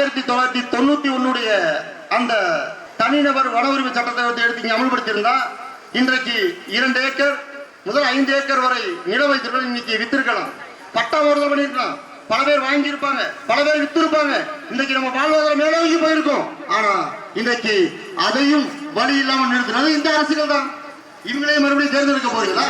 ஆயிரத்தி தொள்ளாயிரத்தி தொண்ணூத்தி ஒன்னுடைய அந்த தனிநபர் வன உரிமை சட்டத்தை எடுத்து இங்க அமல்படுத்தியிருந்தா இன்றைக்கு இரண்டு ஏக்கர் முதல் ஐந்து ஏக்கர் வரை நில வைத்திருப்பது இன்னைக்கு வித்திருக்கலாம். பட்டா ஒருதல் பண்ணிருக்கலாம் பல பேர் வாங்கி இருப்பாங்க பல பேர் வித்திருப்பாங்க. இன்னைக்கு நம்ம வாழ்வாதாரம் மேலோங்கி போயிருக்கோம். ஆனா இன்றைக்கு அதையும் வழி இல்லாமல் நிறுத்தினது இந்த அரசியல் தான். இவங்களே மறுபடியும் தேர்ந்தெடுக்க போறீங்களா?